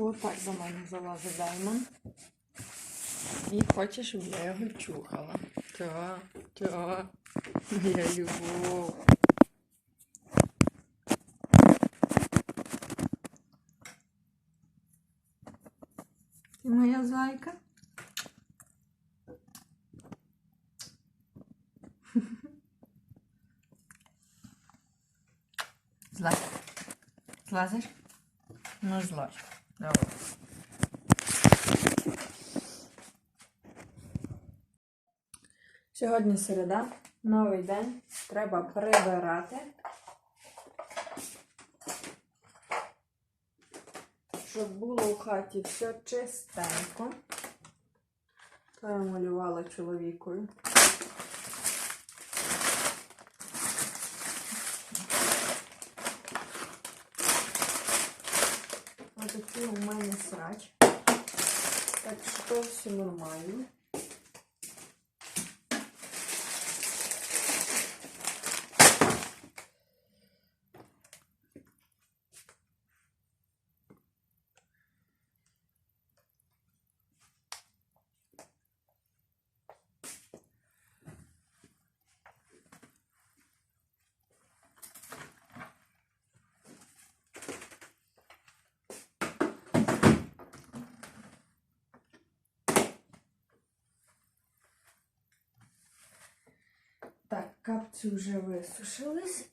Отак до мене залазить Даймон. І хоче, щоб я його чухала. Та, та, моя любов. Ти моя зайка? Злазь. Злазиш? Ну, злазь. Давай. Сьогодні середа, новий день. Треба прибирати. Щоб було у хаті все чистенько. То я малювала чоловікою. Срач. Так что все нормально. Так, капці вже висушились.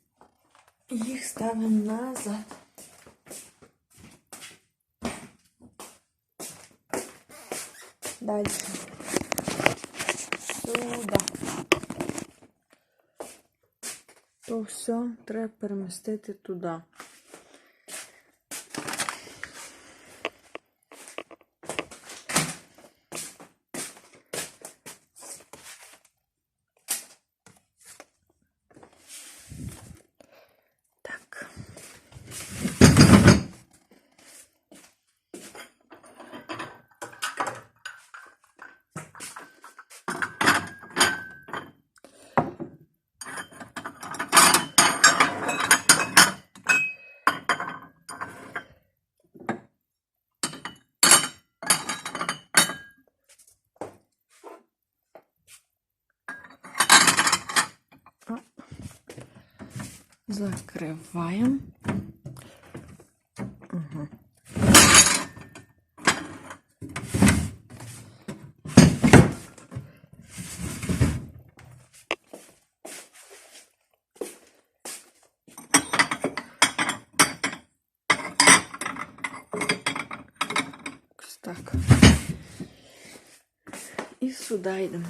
Їх ставимо назад. Далі. Сюди. То все треба перемістити туди. Закриваємо. Угу. Так. І сюди йдемо.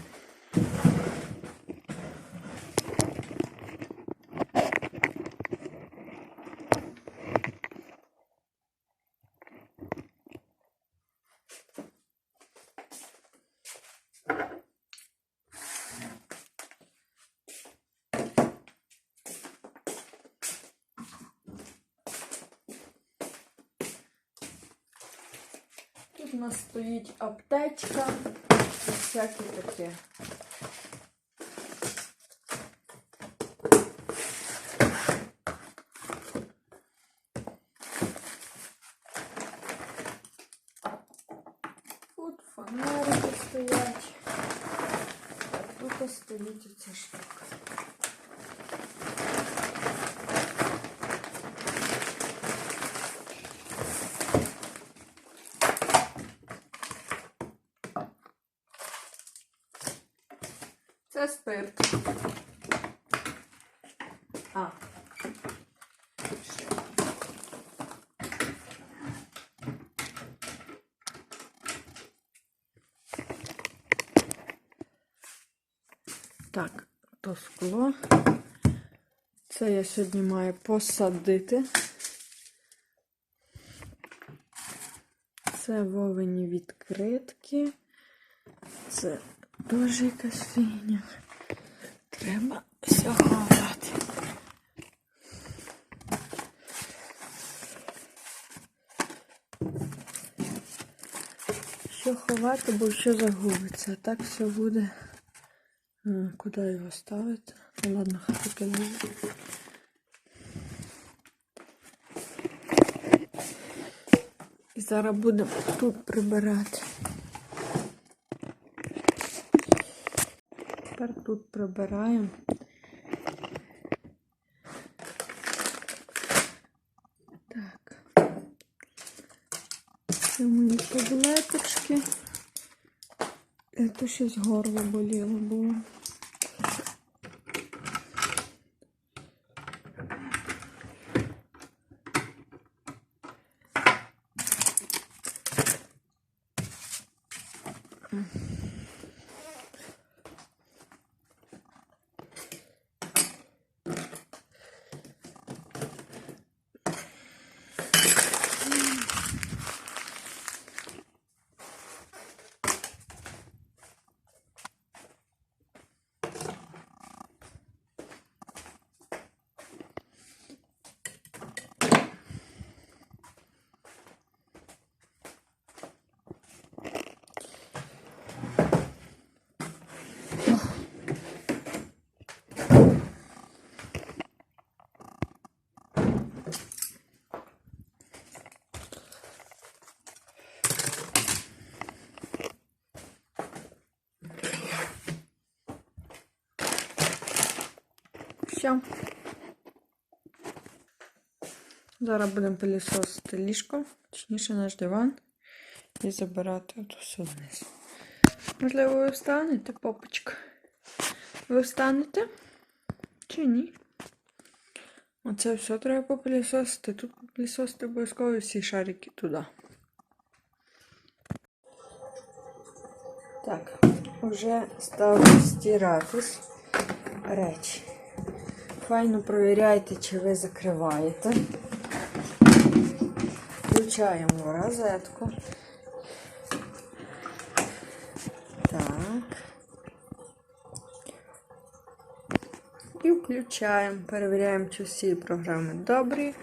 нас стоїть аптечка і всяке таке. Тут фонарики стоять. А тут стоїть оця штука. Це спирт. А. Так, то скло. Це я сьогодні маю посадити. Це вовені відкритки. Це теж якась фігня. Треба все ховати. Що ховати, бо що загубиться. А так все буде. Куди його ставити? Ну ладно, хай таки. І зараз будемо тут прибирати. Тепер тут прибираємо. Так. Це мої таблеточки. Е, То щось горло боліло було. Все. Зараз будемо пилісосити ліжко, точніше наш диван, і забирати от все вниз. Можливо, ви встанете, попочка? Ви встанете? Чи ні? Оце все треба попилісосити. Тут попилісосити обов'язково всі шарики туди. Так, вже став стиратись речі. Файно провіряйте, чи ви закриваєте. Включаємо розетку. Так. І включаємо. Перевіряємо, чи всі програми добрі.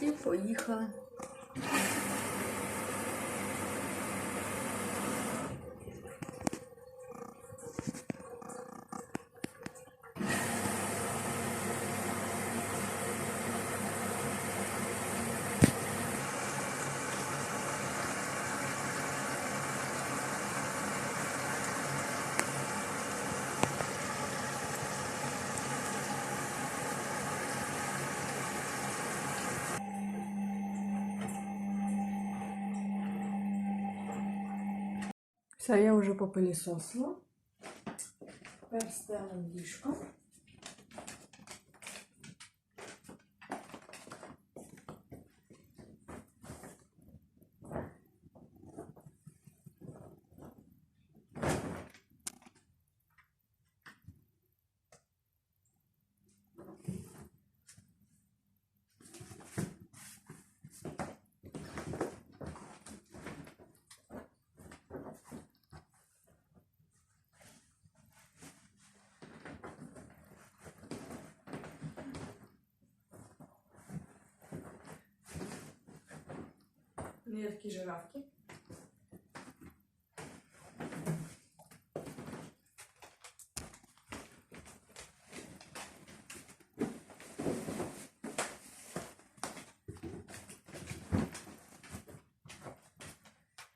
І поїхали. Все, я вже попилісосила. Тепер стелим ліжко. Ну, є такі жирафки.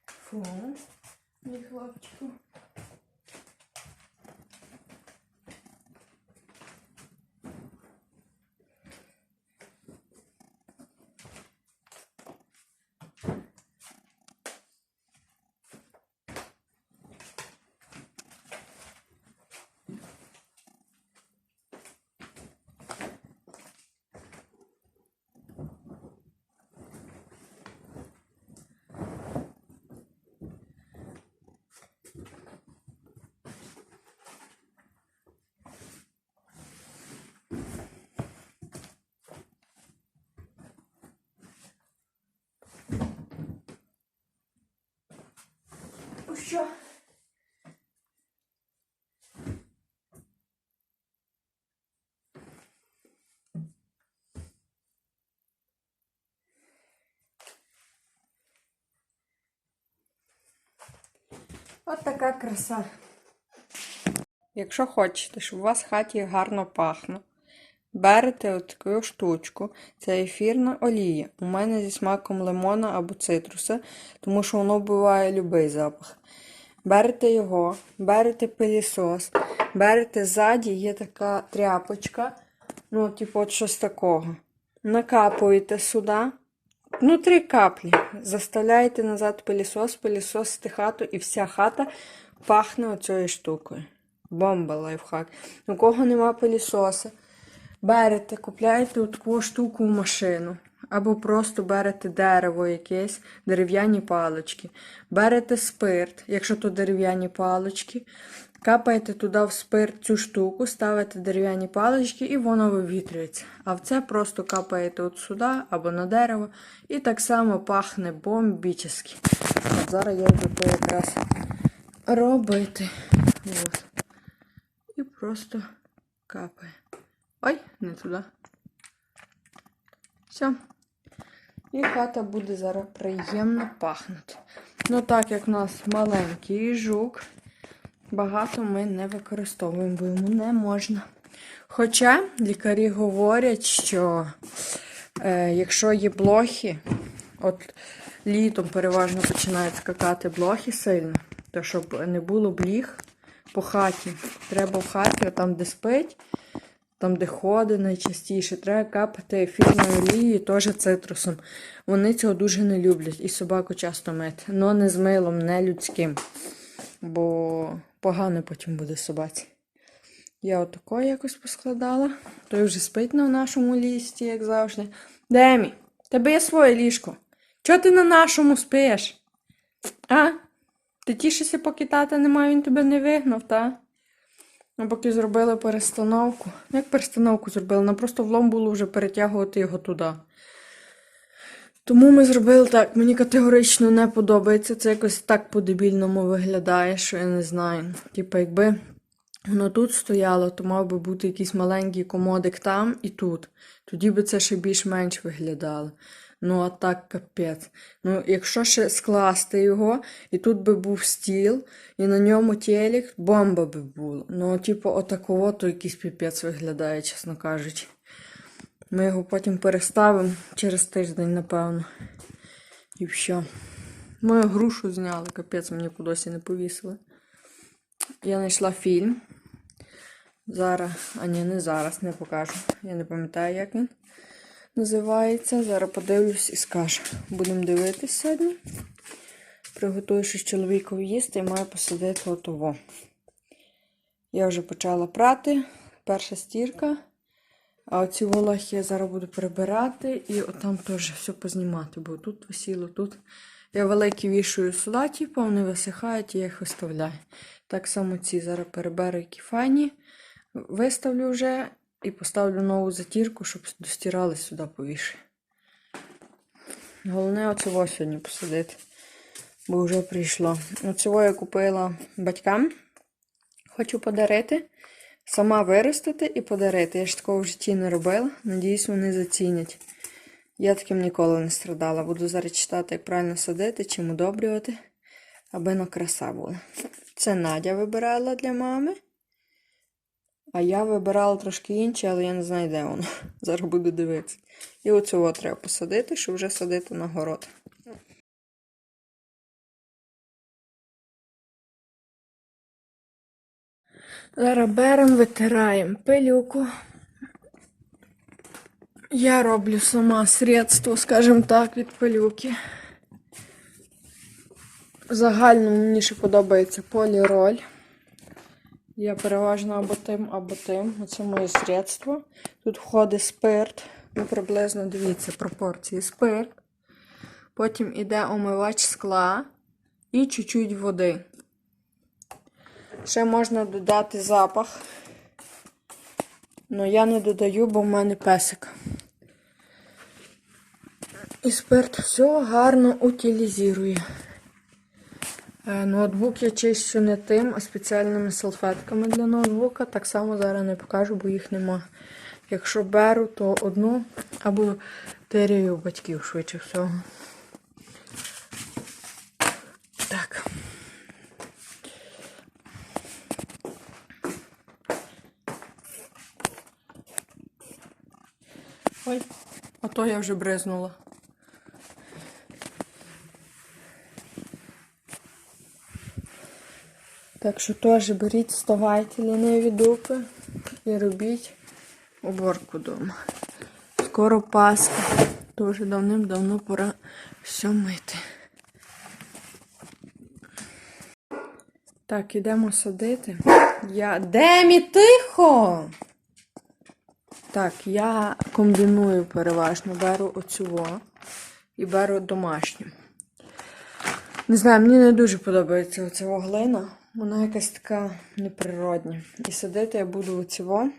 Фу, мій хлопчику. Що? От така краса. Якщо хочете, щоб у вас в хаті гарно пахло, берете таку штучку, це ефірна олія. У мене зі смаком лимона або цитруса, тому що воно вбиває будь-який запах. Берете його, берете пилісос, берете ззаді, є така тряпочка, ну, типу, от щось такого. Накапуєте сюди, ну, три каплі. Заставляєте назад пилісос, пилісосите хату, і вся хата пахне оцією штукою. Бомба лайфхак. У кого нема пилісоса, берете, купляєте таку штуку в машину. Або просто берете дерево якесь, дерев'яні палички. Берете спирт, якщо то дерев'яні палички, капаєте туди в спирт цю штуку, ставите дерев'яні палички і воно вивітрюється. А в це просто капаєте от сюди або на дерево, і так само пахне бомбічески. Зараз я буду якраз робити. От. І просто капає. Ой, не туди. Все. І хата буде зараз приємно пахнути. Ну, так як в нас маленький жук, багато ми не використовуємо, бо йому не можна. Хоча лікарі говорять, що е, якщо є блохи, от літом переважно починають скакати блохи сильно, то щоб не було бліг по хаті, треба в хаті, там, де спить, там, де ходить найчастіше, треба капати ефірною олією, теж цитрусом. Вони цього дуже не люблять і собаку часто мити. Но не з милом, не людським. Бо погано потім буде собаці. Я отако якось поскладала. Той вже спить на нашому лісті, як завжди. Демі, тебе є своє ліжко. Чого ти на нашому спиш? А? Ти тішишся, поки тата немає, він тебе не вигнав, та? А поки зробили перестановку. Як перестановку зробили? Нам просто влом було вже перетягувати його туди. Тому ми зробили так. Мені категорично не подобається. Це якось так по-дебільному виглядає, що я не знаю. Типа, якби воно тут стояло, то мав би бути якийсь маленький комодик там і тут. Тоді би це ще більш-менш виглядало. Ну, а так капець. Ну, якщо ще скласти його, і тут би був стіл, і на ньому телек, бомба би була. Ну, типу, отакого, то якийсь піпець виглядає, чесно кажучи. Ми його потім переставимо через тиждень, напевно. І все. Мою грушу зняли, капець мені кудись не повісили. Я знайшла фільм. Зараз, а ні, не зараз, не покажу. Я не пам'ятаю, як він називається. Зараз подивлюсь і скажу. Будемо дивитися сьогодні. Приготую щось чоловікові їсти і маю посадити отого. Я вже почала прати. Перша стірка. А оці волохи я зараз буду прибирати і отам теж все познімати, бо тут висіло, тут. Я великі вішую сюди, типу, вони висихають і я їх виставляю. Так само ці зараз переберу які файні, виставлю вже і поставлю нову затірку, щоб достирали сюди повіше. Головне оцього сьогодні посадити, бо вже прийшло. Оцього я купила батькам. Хочу подарити. Сама виростити і подарити. Я ж такого в житті не робила. Надіюсь, вони зацінять. Я таким ніколи не страдала. Буду зараз читати, як правильно садити, чим удобрювати, аби на краса була. Це Надя вибирала для мами. А я вибирала трошки інше, але я не знаю, де воно. Зараз буду дивитися. І оцього треба посадити, щоб вже садити на город. Зараз беремо, витираємо пилюку. Я роблю сама средство, скажімо так, від пилюки. Загально мені ще подобається поліроль. Я переважно або тим, або тим. Оце моє средство. Тут входить спирт. Ну, приблизно, дивіться, пропорції спирт. Потім іде омивач скла і чуть-чуть води. Ще можна додати запах. Ну я не додаю, бо в мене песик. І спирт все гарно утилізує. Е, Ноутбук я чищу не тим, а спеціальними салфетками для ноутбука. Так само зараз не покажу, бо їх нема. Якщо беру, то одну або терію батьків швидше всього. Так. Ой, а то я вже бризнула. Так що теж беріть, вставайте ліниві дупи і робіть уборку вдома. Скоро Пасха. Дуже давним-давно пора все мити. Так, ідемо садити. Я. Демі, тихо! Так, я комбіную переважно, беру оцю і беру домашню. Не знаю, мені не дуже подобається оця глина. Вона якась така неприродня. І садити я буду оцього,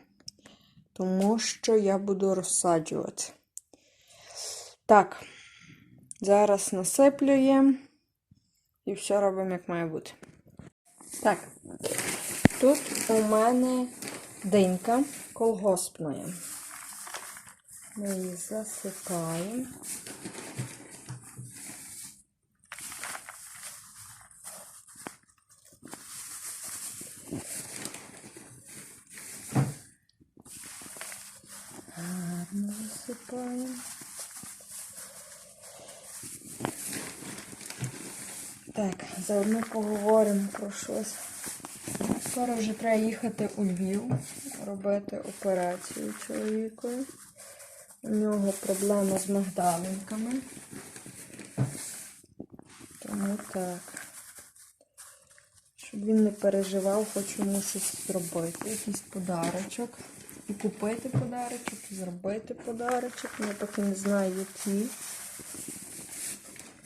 тому що я буду розсаджувати. Так, зараз насиплюємо і все робимо, як має бути. Так, тут у мене динька колгоспної. Ми її засипаємо. Гарно засипаємо. Так, заодно поговоримо про щось. Скоро вже треба їхати у Львів, робити операцію чоловікові. У нього проблема з мигдалинками. Тому так. Щоб він не переживав, хочу йому щось зробити. Якийсь подарочок. І купити подарочок, і зробити подарочок. Я поки не знаю, які.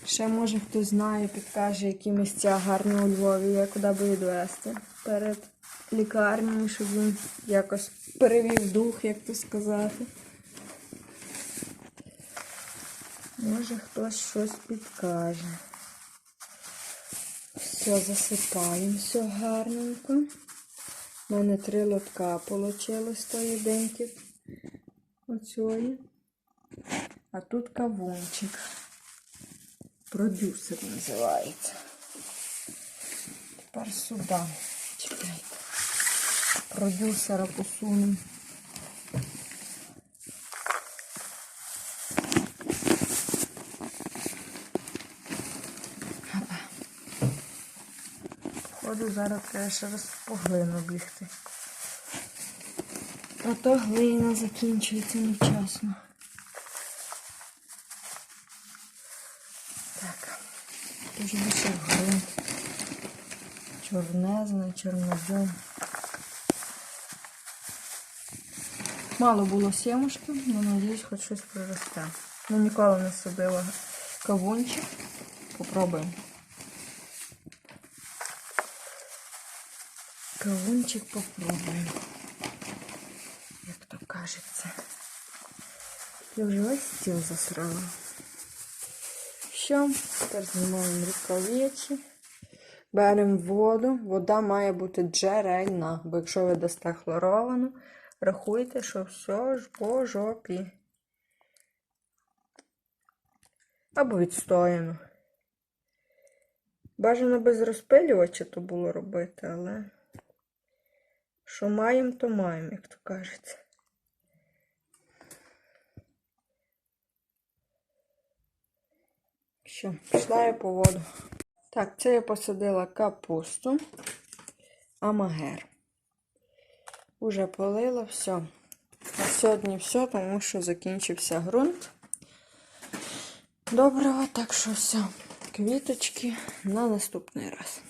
Ще може хтось знає, підкаже, які місця гарні у Львові, я куди би відвести перед лікарнею, щоб він якось перевів дух, як то сказати. Може хтось щось підкаже. Все, засипаємо, все гарненько. У мене три лотка вийшло з тої диньки. Оцієї. А тут кавунчик. Продюсер називається. Тепер сюди. Чекайте. Продюсера посунемо. Походу зараз треба ще раз по глину бігти. А то глина закінчується невчасно. Так, дуже більше глин. Чорнезна, чорнозем. Мало було сімушки, але надіюсь, хоч щось проросте. Ну ніколи не садила кавунчик. Попробуємо. Кавунчик попробуємо. Як то кажеться. Я вже весь стіл засрала. Все, тепер знімаємо рукавиці. Беремо воду. Вода має бути джерельна, бо якщо ви дасте хлоровану, рахуйте, що все ж по жопі. Або відстояно. Бажано без розпилювача то було робити, але що маємо, то маємо, як то кажеться. Що, пішла я по воду. Так, це я посадила капусту, амагер. Уже полила все. На сьогодні все, тому що закінчився ґрунт. Доброго, так що все. Квіточки на наступний раз.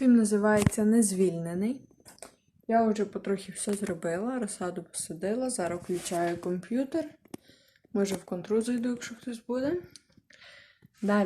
Він називається Незвільнений. Я вже потрохи все зробила, розсаду посадила. Зараз включаю комп'ютер. Може в контру зайду, якщо хтось буде. Далі.